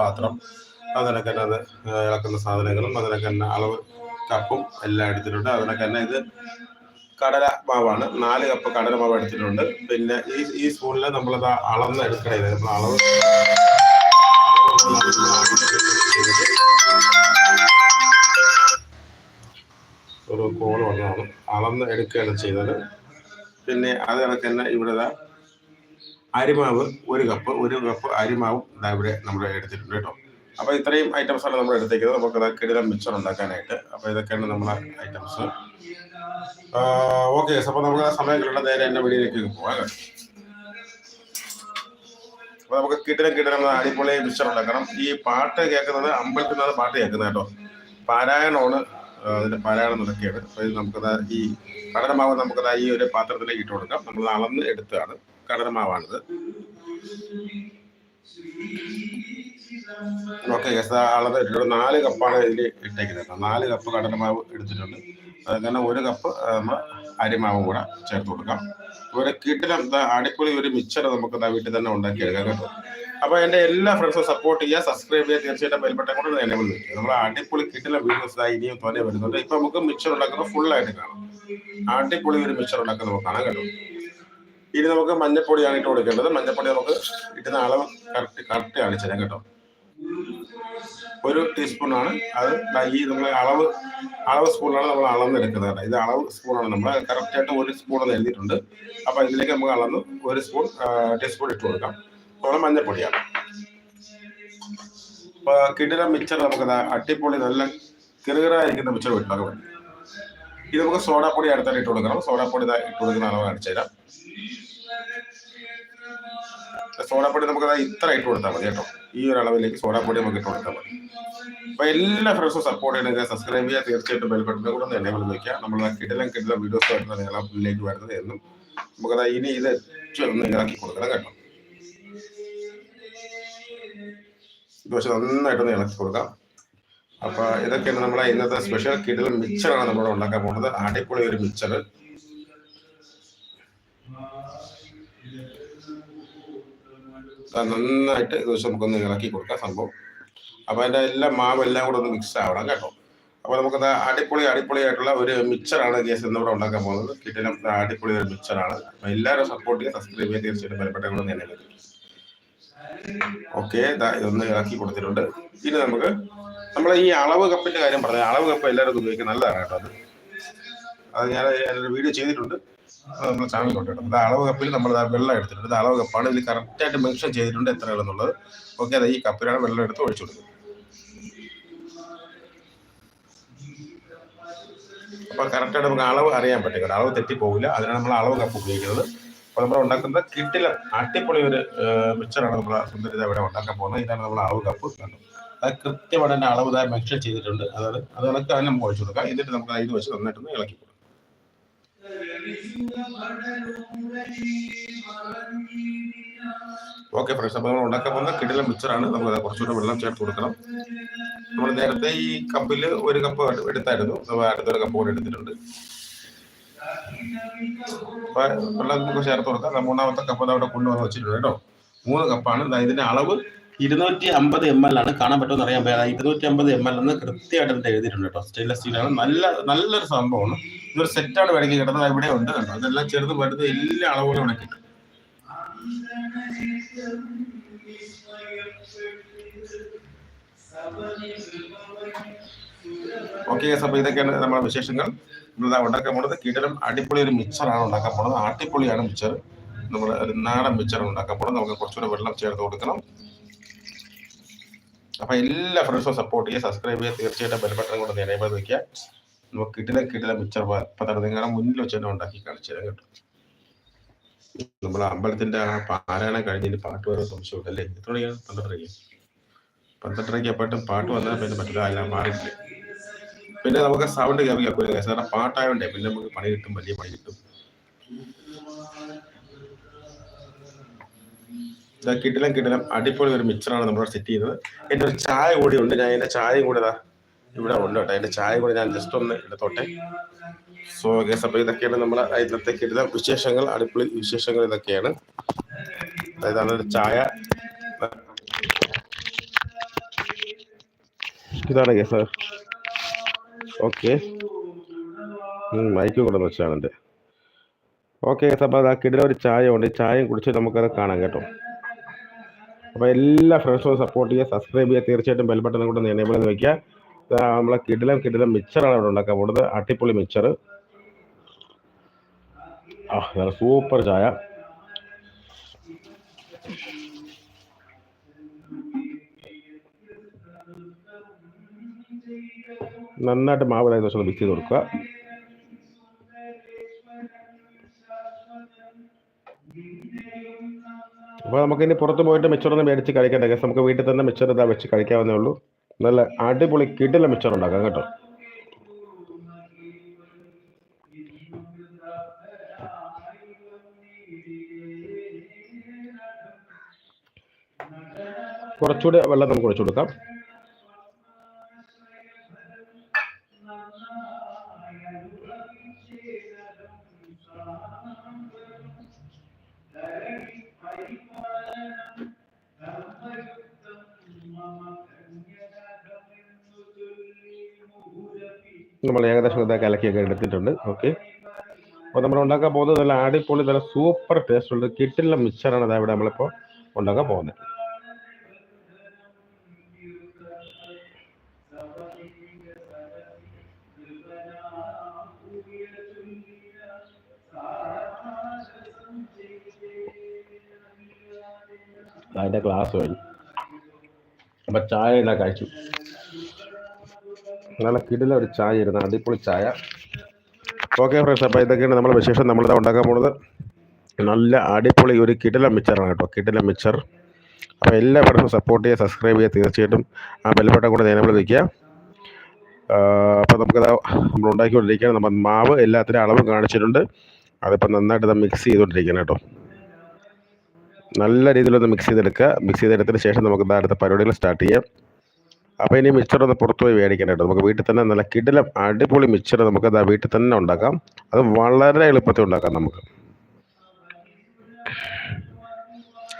പാത്രം അതിനൊക്കെ അത് ഇളക്കുന്ന സാധനങ്ങളും അതിനൊക്കെ അളവ് കപ്പും എല്ലാം എടുത്തിട്ടുണ്ട്. അതിനൊക്കെ തന്നെ ഇത് കടല മാവാണ്. നാല് കപ്പ് കടല മാവ് എടുത്തിട്ടുണ്ട്. പിന്നെ ഈ ഈ സ്പൂണിൽ നമ്മളത് അളന്ന് എടുക്കണേ. നമ്മൾ അളവ് ഒരു കോൾ വന്നതാണ്. അളന്ന് എടുക്കുകയാണ് ചെയ്തത്. പിന്നെ അത് കണക്ക് തന്നെ ഇവിടെ അരിമാവ് ഒരു കപ്പ് ഒരു കപ്പ് അരിമാവും ഇവിടെ നമ്മൾ എടുത്തിട്ടുണ്ട് കേട്ടോ. അപ്പോൾ ഇത്രയും ഐറ്റംസ് ആണ് നമ്മൾ എടുത്തേക്കുന്നത്. നമുക്ക് കിടിലം മിക്സർ ഉണ്ടാക്കാനായിട്ട്. അപ്പോൾ ഇതൊക്കെയാണ് നമ്മളെ ഐറ്റംസ് ഓക്കെ അപ്പോൾ നമുക്ക് ആ സമയം കിട്ടുന്ന നേരെ എന്റെ വീടിലേക്ക് പോകാം അപ്പോൾ അപ്പൊ നമുക്ക് കിടിലം കിടിലം അടിപൊളി മിക്സർ ഉണ്ടാക്കണം. ഈ പാട്ട് കേൾക്കുന്നത് അമ്പലത്തിൽ നിന്നാണ് പാട്ട് കേൾക്കുന്നത് കേട്ടോ. പാരായണമാണ് അതിന്റെ പാരായണം നടക്കുകയാണ്. അപ്പൊ ഇത് നമുക്കത് ഈ കടലമാവ് നമുക്കത് ഈ ഒരു പാത്രത്തിലേക്ക് ഇട്ട് കൊടുക്കാം നമ്മൾ അളന്ന് എടുത്തതാണ്. കടലമാവാണിത്. ഓക്കെ അളന്ന് ഇട്ടിട്ടുണ്ട്. നാല് കപ്പാണ് ഇതിൽ ഇട്ടേക്കുന്നത്. നാല് കപ്പ് കടലമാവ് എടുത്തിട്ടുണ്ട്. അതുതന്നെ ഒരു കപ്പ് നമ്മൾ അരിമാവും കൂടെ ചേർത്ത് കൊടുക്കാം. ഒരു കിട്ടിലും അടിപൊളി ഒരു മിക്സർ നമുക്ക് വീട്ടിൽ തന്നെ ഉണ്ടാക്കിയെടുക്കാം കേട്ടോ? അപ്പൊ എന്റെ എല്ലാ ഫ്രണ്ട്സും സപ്പോർട്ട് ചെയ്യുക സബ്സ്ക്രൈബ് ചെയ്യുക തീർച്ചയായിട്ടും ബെൽബട്ടൻ കൊണ്ട് നിലവിൽ വിളിക്കുക നമ്മൾ അടിപൊളി കിട്ടിലെ വീഡിയോസ് ഇനിയും തോന്നെ വരുന്നുണ്ട്. ഇപ്പൊ നമുക്ക് മിക്സർ ഉണ്ടാക്കുന്നത് ഫുൾ ആയിട്ട് കാണാം. അടിപൊളി ഒരു മിക്സർ ഉണ്ടാക്കുന്നത് നമുക്ക് കാണാം കേട്ടോ? ഇനി നമുക്ക് മഞ്ഞപ്പൊടിയാണ് ഇട്ട് കൊടുക്കേണ്ടത്. മഞ്ഞപ്പൊടി നമുക്ക് ഇട്ടുന്ന അളവ് കറക്റ്റ് കറക്റ്റ് കാണിച്ചു തരാം കേട്ടോ. ഒരു ടീസ്പൂൺ ആണ്. അത് ഈ നമ്മൾ അളവ് അളവ് സ്പൂണാണ് നമ്മൾ അളന്നെടുക്കുന്നത് കേട്ടോ. ഇത് അളവ് സ്പൂണാണ് നമ്മൾ കറക്റ്റ് ആയിട്ട് ഒരു സ്പൂൺ എഴുതിയിട്ടുണ്ട്. അപ്പൊ ഇതിലേക്ക് നമുക്ക് അളന്ന് ഒരു സ്പൂൺ ടീസ്പൂൺ ഇട്ട് കൊടുക്കാം. അതുപോലെ മഞ്ഞപ്പൊടിയാണ്. അപ്പൊ കിടില മിക്സർ നമുക്ക് ദാ അട്ടിപ്പൊളി നല്ല കിറുകിറായിരിക്കുന്ന മിക്സർ വീട്ടിലൊക്കെ വേണ്ടി ഇത് നമുക്ക് സോഡാപ്പൊടി അടുത്തായിട്ട് ഇട്ട് കൊടുക്കണം. സോഡാപ്പൊടി ഇട്ട് കൊടുക്കുന്ന അളവ് കാണിച്ചു തരാം. സോഡാപ്പൊടി നമുക്ക് ഇത്ര ഇട്ട് കൊടുത്താൽ മതി കേട്ടോ. ഈ ഒരു അളവിലേക്ക് സോഡാപ്പൊടി നമുക്ക് ഇട്ട് കൊടുത്താൽ മതി. അപ്പൊ എല്ലാ ഫ്രണ്ട്സും സപ്പോർട്ട് ചെയ്യണമെങ്കിൽ സബ്സ്ക്രൈബ് ചെയ്യുക തീർച്ചയായിട്ടും ബെൽ ബട്ടൺ കൂടെ എന്നെ വിളി വെക്കുക നമ്മൾ കിടലം കിടല വീഡിയോസ് ആയിട്ട് നിങ്ങളിലേക്ക് വരുന്നത് എന്നും നമുക്കത് ഇനി ഇത് ഒന്ന് ഇതാക്കി കൊടുക്കണം കേട്ടോ. ദോശ നന്നായിട്ടൊന്ന് ഇളക്കി കൊടുക്കാം. അപ്പൊ ഇതൊക്കെയാണ് നമ്മളെ ഇന്നത്തെ സ്പെഷ്യൽ കിടലം മിക്സറാണ് നമ്മൾ ഉണ്ടാക്കാൻ പോകുന്നത്. അടിപൊളി ഒരു മിക്സർ നന്നായിട്ട് ദിവസം നമുക്കൊന്ന് ഇളക്കി കൊടുക്കാം സംഭവം. അപ്പൊ അതിന്റെ എല്ലാം മാവ് എല്ലാം കൂടെ ഒന്ന് മിക്സ് ആവണം കേട്ടോ. അപ്പൊ നമുക്ക് അടിപൊളി അടിപൊളി ആയിട്ടുള്ള ഒരു മിക്സറാണ് കേസ് ഇന്നിവിടെ ഉണ്ടാക്കാൻ പോകുന്നത്. കിട്ടിലും അടിപൊളി ഒരു മിക്സറാണ് അപ്പൊ എല്ലാവരും സപ്പോർട്ട് ചെയ്യുക സബ്സ്ക്രൈബ് ചെയ്യുക തീർച്ചയായിട്ടും ബലപ്പെട്ട കൂടെ തന്നെ ഓക്കെ ഇതൊന്ന് ഇളക്കി കൊടുത്തിട്ടുണ്ട്. ഇനി നമുക്ക് നമ്മൾ ഈ അളവ് കപ്പിന്റെ കാര്യം പറഞ്ഞു അളവ് കപ്പ് എല്ലാവർക്കും ഉപയോഗിക്കാൻ നല്ലതാണ് കേട്ടോ അത്. അത് ഞാൻ ഞാനൊരു വീഡിയോ ചെയ്തിട്ടുണ്ട്. നമ്മുടെ ചാനൽ കേട്ടോ അത് അളവ് കപ്പിൽ നമ്മൾ വെള്ളം എടുത്തിട്ടുണ്ട്. അളവ് കപ്പാണ്. ഇതിൽ കറക്റ്റായിട്ട് മെൻഷൻ ചെയ്തിട്ടുണ്ട് എത്ര എത്രയാണെന്നുള്ളത്. ഓക്കെ അത് ഈ കപ്പിലാണ് വെള്ളം എടുത്ത് ഒഴിച്ചു കൊടുക്കുന്നത് അപ്പൊ കറക്റ്റായിട്ട് നമുക്ക് അളവ് അറിയാൻ പറ്റും അളവ് തെറ്റിപ്പോകില്ല അതിനാണ് നമ്മൾ അളവ് കപ്പ് ഉപയോഗിക്കുന്നത്. അപ്പൊ നമ്മൾ ഉണ്ടാക്കുന്ന കിട്ടില അട്ടിപ്പൊളി ഒരു മിക്സറാണ് നമ്മൾ സുന്ദരിത ഇവിടെ ഉണ്ടാക്കാൻ പോകുന്നത്. ഇതാണ് നമ്മൾ അളവ് കപ്പ്. കണ്ടു അത് കൃത്യമായിട്ട് തന്നെ അളവ് ഇതായി മെൻഷൻ ചെയ്തിട്ടുണ്ട്. അതായത് അത് ഇളക്കുക തന്നെ നമുക്ക് ഒഴിച്ചു കൊടുക്കാം. എന്നിട്ട് നമുക്ക് ഇത് വെച്ച് നന്നായിട്ടൊന്ന് ഇളക്കി ഓക്കെ ഫ്രണ്ട്സ് അപ്പോൾ നമ്മൾ ഉണ്ടാക്കാൻ പോകുന്ന കിടിലം മിക്സറാണ് നമ്മൾ കുറച്ചുകൂടെ വെള്ളം ചേർത്ത് കൊടുക്കണം. നമ്മൾ നേരത്തെ ഈ കപ്പിൽ ഒരു കപ്പ് എടുത്തായിരുന്നു. അടുത്തൊരു കപ്പ് കൂടെ എടുത്തിട്ടുണ്ട്. വെള്ളം നമുക്ക് ചേർത്ത് കൊടുക്കാം. മൂന്നാമത്തെ കപ്പ് അവിടെ കൊണ്ടുവന്ന് വെച്ചിട്ടുണ്ട് കേട്ടോ. മൂന്ന് കപ്പാണ്. ഇതിന്റെ അളവ് ഇരുന്നൂറ്റി അമ്പത് എം എൽ ആണ് കാണാൻ പറ്റുമെന്ന് അറിയാൻ പറ്റാ ഇരുന്നൂറ്റി അമ്പത് എം എൽ എന്ന് കൃത്യമായിട്ട് അതിന്റെ എഴുതിയിട്ടുണ്ട് കേട്ടോ. സ്റ്റെയിൻലെസ് സ്റ്റീലാണ് നല്ല നല്ലൊരു സംഭവമാണ്. ഇതൊരു സെറ്റാണ് വേണമെങ്കിൽ കിടന്നത് ഇവിടെ ഉണ്ട് കേട്ടോ. അതെല്ലാം ചെറുത് പറ്റുന്നത് എല്ലാ അളവുകളും ഇവിടെ കിട്ടും. ഓക്കെ അപ്പൊ ഇതൊക്കെയാണ് നമ്മുടെ വിശേഷങ്ങൾ. നമ്മൾ ഉണ്ടാക്കാൻ പോണത് കിടലും അടിപൊളി ഒരു മിക്സറാണ് ഉണ്ടാക്കാൻ പോണത് അടിപൊളിയാണ് മിക്സർ നമ്മൾ നാടൻ മിക്സറാണ് ഉണ്ടാക്കാൻ പോണത് നമുക്ക് കുറച്ചുകൂടെ വെള്ളം ചേർത്ത് കൊടുക്കണം. അപ്പൊ എല്ലാ ഫ്രണ്ട്സും സപ്പോർട്ട് ചെയ്യുക സബ്സ്ക്രൈബ് ചെയ്യുക. തീർച്ചയായിട്ടും ബെൽബട്ടൺ കൊണ്ട് നേരെ വയ്ക്കുക നമുക്ക് കിട്ടുന്ന കിട്ടുന്ന മിച്ചർ തന്നെ നിങ്ങളുടെ മുന്നിൽ വെച്ച് തന്നെ ഉണ്ടാക്കി കാണിച്ചു തരാം കേട്ടോ. നമ്മൾ അമ്പലത്തിന്റെ ആ പാരായണം കഴിഞ്ഞിട്ട് പാട്ട് വരെ സംശയമുണ്ടല്ലേ എത്ര മണിയാണ് പന്ത്രണ്ടരയ്ക്ക്? പന്ത്രണ്ടരയ്ക്ക് അപ്പോഴും പാട്ട് വന്നാൽ പിന്നെ പറ്റില്ല അല്ല മാറിയിട്ടില്ല. പിന്നെ നമുക്ക് സൗണ്ട് പറ്റില്ല കാരണം പാട്ടായോണ്ടേ പിന്നെ നമുക്ക് പണി കിട്ടും വലിയ പണി കിട്ടും. കിടിലം കിട്ടിലും അടിപൊളി ഒരു മിക്സറാണ് നമ്മൾ സെറ്റ് ചെയ്യുന്നത്. എന്റെ ഒരു ചായ കൂടി ഉണ്ട്. ഞാൻ എന്റെ ചായയും കൂടി ഇതാ ഇവിടെ ഉണ്ട് കേട്ടോ. എന്റെ ചായ കൂടി ഞാൻ ജസ്റ്റ് ഒന്ന് എടുത്തോട്ടെ. സോ ഗസ് അപ്പോൾ ഇതൊക്കെയാണ് നമ്മുടെ ഇന്നത്തെ കിടിലം വിശേഷങ്ങൾ അടിപൊളി വിശേഷങ്ങൾ ഇതൊക്കെയാണ്. അതായത് ഒരു ചായ. ഇതാണ് ഗസ് ഓക്കെ മൈക്ക് കൊണ്ടുവന്ന് വെച്ചാണ് എന്റെ. ഓക്കെ അപ്പോൾ ആ കിടിലം ഒരു ചായ ഉണ്ട്. ചായയും കുടിച്ച് നമുക്കത് കാണാം കേട്ടോ. അപ്പോൾ എല്ലാ ഫ്രണ്ട്സും സപ്പോർട്ട് ചെയ്യുക സബ്സ്ക്രൈബ് ചെയ്യുക. തീർച്ചയായിട്ടും ബെൽ ബട്ടൺ കൂടെ എനേബിൾ ചെയ്ത് വെക്കുക. നമ്മളെ കിടിലം കിടിലം മിച്ചറാണ് ഇവിടെ ഉണ്ടാക്കാൻ പോകുന്നത്. അട്ടിപ്പൊളി മിച്ചർ ആ നല്ല സൂപ്പർ ചായ. നന്നായിട്ട് മാവ് ദിവസം മിക്സ് ചെയ്ത് കൊടുക്കുക. അപ്പോൾ നമുക്കിനി പുറത്ത് പോയിട്ട് മിച്ചറൊന്നും മേടിച്ച് കഴിക്കേണ്ട. കേസ് നമുക്ക് വീട്ടിൽ തന്നെ മിച്ചർ ഇതാ വെച്ച് കഴിക്കാവുന്നേ ഉള്ളൂ. നല്ല അടിപൊളി കിടില മിച്ചർ ഉണ്ടാക്കാം കേട്ടോ. കുറച്ചുകൂടെ വെള്ളം നമുക്ക് ഒഴിച്ചു കൊടുക്കാം. നമ്മൾ ഏകദേശം ഇതാ കലക്കിയൊക്കെ എടുത്തിട്ടുണ്ട്. ഓക്കെ അപ്പോൾ നമ്മൾ ഉണ്ടാക്കാൻ പോകുന്നത് നല്ല അടിപൊളി നല്ല സൂപ്പർ ടേസ്റ്റ് ഉള്ള കിട്ടില്ല മിക്സറാണ് അതാ ഇവിടെ നമ്മളിപ്പോൾ ഉണ്ടാക്കാൻ പോകുന്നത്. അതിന്റെ ഗ്ലാസ് കഴിഞ്ഞു അപ്പം ചായ കഴിച്ചു നല്ല കിടില ഒരു ചായ ഇരുന്ന അടിപൊളി ചായ. ഓക്കെ ഫ്രണ്ട്സ് അപ്പോൾ ഇതൊക്കെയാണ് നമ്മൾ വിശേഷം. നമ്മളിത് ഉണ്ടാക്കാൻ പോകുന്നത്. നല്ല അടിപൊളി ഒരു കിടില മിച്ചറാണ് കേട്ടോ കിടില മിച്ചർ അപ്പോൾ എല്ലാ ഫ്രണ്ട്സും സപ്പോർട്ട് ചെയ്യുക സബ്സ്ക്രൈബ് ചെയ്യുക തീർച്ചയായിട്ടും. ആ ബെൽബട്ടൺ കൂടെ നേരം വിളിക്കുക അപ്പോൾ നമുക്കത് നമ്മൾ ഉണ്ടാക്കിക്കൊണ്ടിരിക്കുകയാണ്. നമ്മൾ മാവ് എല്ലാത്തിനും അളവും കാണിച്ചിട്ടുണ്ട്. അതിപ്പോൾ നന്നായിട്ട് ഇത് മിക്സ് ചെയ്തുകൊണ്ടിരിക്കുകയാണ് കേട്ടോ. നല്ല രീതിയിലൊന്ന് മിക്സ് ചെയ്തെടുക്കുക. മിക്സ് ചെയ്തെടുത്തതിന് ശേഷം നമുക്ക് അടുത്ത പരിപാടികൾ സ്റ്റാർട്ട് ചെയ്യാം. അപ്പോൾ ഇനി മിക്സർ ഒന്ന് പുറത്തു പോയി മേടിക്കാനായിട്ട് നമുക്ക് വീട്ടിൽ തന്നെ നല്ല കിടിലം അടിപൊളി മിക്സർ നമുക്ക് അതാ വീട്ടിൽ തന്നെ ഉണ്ടാക്കാം. അത് വളരെ എളുപ്പത്തിൽ ഉണ്ടാക്കാം നമുക്ക്.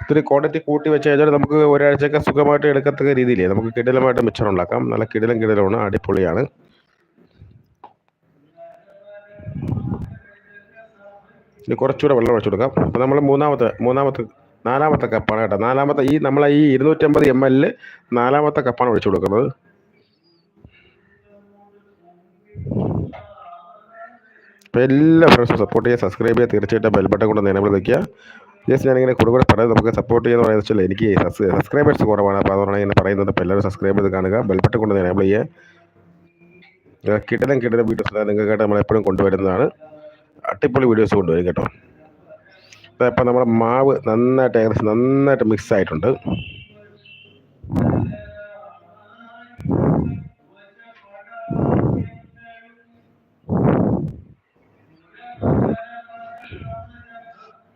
ഇത്തിരി ക്വാണ്ടിറ്റി കൂട്ടി വെച്ച് കഴിഞ്ഞാൽ നമുക്ക് ഒരാഴ്ചയൊക്കെ സുഖമായിട്ട് എടുക്കത്തക്ക രീതിയിൽ നമുക്ക് കിടിലമായിട്ട് മിക്സർ ഉണ്ടാക്കാം. നല്ല കിടിലം കിടിലമാണ് അടിപൊളിയാണ്. ഇനി കുറച്ചുകൂടെ വെള്ളം ഒഴിച്ചു കൊടുക്കാം. അപ്പോൾ നമ്മൾ മൂന്നാമത്തെ മൂന്നാമത്തെ നാലാമത്തെ കപ്പാണ് കേട്ടോ. നാലാമത്തെ ഈ നമ്മളെ ഈ ഇരുന്നൂറ്റമ്പത് എം എല്ലിൽ നാലാമത്തെ കപ്പാണ് ഒഴിച്ചു കൊടുക്കുന്നത്. അപ്പോൾ എല്ലാ ഫ്രണ്ട്സും സപ്പോർട്ട് ചെയ്യുക സബ്സ്ക്രൈബ് ചെയ്യുക. തീർച്ചയായിട്ടും ബെൽബട്ടൺ കൊണ്ട് നിലവിൽ നിൽക്കുക ജസ്റ്റ് ഞാനിങ്ങനെ കൂടുതൽ പറയാം നമുക്ക് സപ്പോർട്ട് ചെയ്യുന്ന പറയുന്നത് വെച്ചാൽ എനിക്ക് സബ്സ്ക്രൈബേഴ്സ് കുറവാണ്. അപ്പോൾ അതുകൊണ്ടാണ് ഇങ്ങനെ പറയുന്നത്. അപ്പോൾ എല്ലാവരും സബ്സ്ക്രൈബ് ചെയ്ത് കാണുക. ബെൽബട്ടൺ കൊണ്ട് നിലവിൽ ചെയ്യുക. കിട്ടുന്ന കിട്ടുന്ന വീഡിയോസ് നിങ്ങൾക്കായിട്ട് നമ്മൾ എപ്പോഴും കൊണ്ടുവരുന്നതാണ്. അടിപൊളി വീഡിയോസ് കൊണ്ടുവരും കേട്ടോ. ഇപ്പം നമ്മുടെ മാവ് നന്നായിട്ട് ഏകദേശം നന്നായിട്ട് മിക്സ് ആയിട്ടുണ്ട്.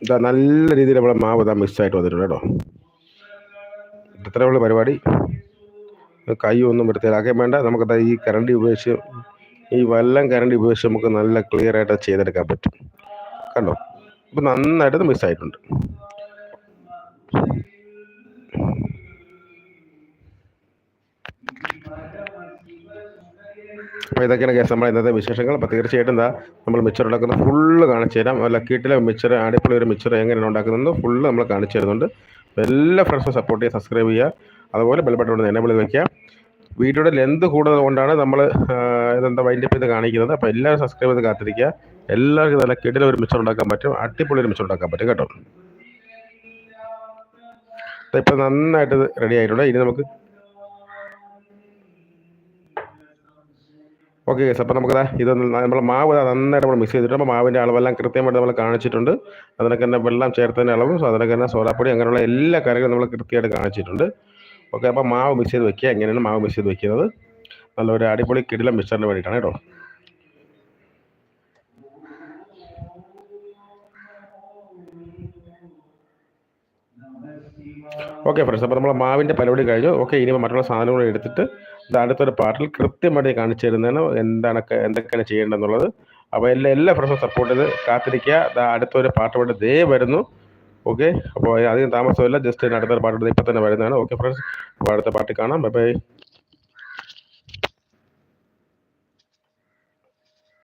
ഇതാ നല്ല രീതിയിൽ നമ്മുടെ മാവ് ഇതാ മിക്സ് ആയിട്ട് വന്നിട്ടുണ്ട് കേട്ടോ. ഇത്രയുള്ള പരിപാടി. കൈ ഒന്നും വൃത്തിയിലാക്കാൻ വേണ്ട. നമുക്കത് ഈ കരണ്ടി ഉപയോഗിച്ച് ഈ വല്ലം കരണ്ടി ഉപയോഗിച്ച് നമുക്ക് നല്ല ക്ലിയർ ആയിട്ട് ചെയ്തെടുക്കാൻ പറ്റും. കണ്ടോ? ഇപ്പം നന്നായിട്ട് മിസ് ആയിട്ടുണ്ട് അപ്പോൾ ഇതൊക്കെയാണ് കേസ് നമ്മുടെ ഇന്നത്തെ വിശേഷങ്ങൾ. അപ്പോൾ തീർച്ചയായിട്ടും എന്താ നമ്മൾ മിച്ചർ ഉണ്ടാക്കുന്നത് ഫുള്ള് കാണിച്ചു തരാം. അല്ല കീട്ടിലെ മിച്ചർ അടിപൊളി ഒരു മിച്ചർ എങ്ങനെയാണ് ഉണ്ടാക്കുന്നത് ഫുള്ള് നമ്മൾ കാണിച്ചു തരുന്നുണ്ട്. എല്ലാ ഫ്രണ്ട്സും സപ്പോർട്ട് ചെയ്യുക സബ്സ്ക്രൈബ് ചെയ്യുക. അതുപോലെ ബെൽബട്ടൺ വിളി വയ്ക്കുക വീഡിയോയുടെ ലെന്ത് കൂടുതൽ കൊണ്ടാണ് നമ്മൾ ഇതെന്താ വൈൻഡപ്പ് ചെയ്ത് കാണിക്കുന്നത്. അപ്പോൾ എല്ലാവരും സബ്സ്ക്രൈബ് ചെയ്ത് കാത്തിരിക്കുക. എല്ലാവർക്കും നല്ല കിടില ഒരു മിച്ചം ഉണ്ടാക്കാൻ പറ്റും. അടിപൊളി ഒരു മിച്ചം ഉണ്ടാക്കാൻ പറ്റും കേട്ടോ. ഇപ്പം നന്നായിട്ട് റെഡി ആയിട്ടുണ്ട്. ഇനി നമുക്ക് ഓക്കെ ഗസ് അപ്പോൾ നമുക്ക് ഇത് നമ്മൾ മാവ് നന്നായിട്ട് നമ്മൾ മിക്സ് ചെയ്തിട്ട് അപ്പോൾ മാവിന്റെ അളവെല്ലാം കൃത്യമായിട്ട് നമ്മൾ കാണിച്ചിട്ടുണ്ട്. അതിനൊക്കെ തന്നെ വെള്ളം ചേർത്തതിന്റെ അളവും അതിനൊക്കെ തന്നെ സോഡാപ്പൊടി അങ്ങനെയുള്ള എല്ലാ കാര്യങ്ങളും നമ്മൾ കൃത്യമായിട്ട് കാണിച്ചിട്ടുണ്ട്. ഓക്കെ അപ്പോൾ മാവ് മിക്സ് ചെയ്ത് വെക്കുക. എങ്ങനെയാണ് മാവ് മിക്സ് ചെയ്ത് വെക്കുന്നത്? നല്ലൊരു അടിപൊളി കിടിലം മിക്സറിന് വേണ്ടിയിട്ടാണ് കേട്ടോ. ഓക്കെ ഫ്രണ്ട്സ് അപ്പോൾ നമ്മൾ മാവിന്റെ പരിപാടി കഴിഞ്ഞു. ഓക്കെ ഇനി മറ്റുള്ള സാധനങ്ങൾ എടുത്തിട്ട് ഇത് അടുത്തൊരു പാർട്ടിൽ കൃത്യമായിട്ട് കാണിച്ചു തരുന്നതാണ് എന്താണ് എന്തൊക്കെയാണ് ചെയ്യേണ്ടതെന്നുള്ളത്. അപ്പോൾ എല്ലാ എല്ലാ ഫ്രണ്ട്സും സപ്പോർട്ട് ചെയ്ത് കാത്തിരിക്കുക. അടുത്തൊരു പാട്ട് വേണ്ടി ദേ വരുന്നു. ഓക്കെ അപ്പോൾ അധികം താമസമില്ല. ജസ്റ്റ് അടുത്ത പാട്ട് ഇപ്പം തന്നെ വരുന്നതാണ്. ഓക്കെ ഫ്രണ്ട്സ് അപ്പോൾ അടുത്ത പാട്ട് കാണാം. Bye bye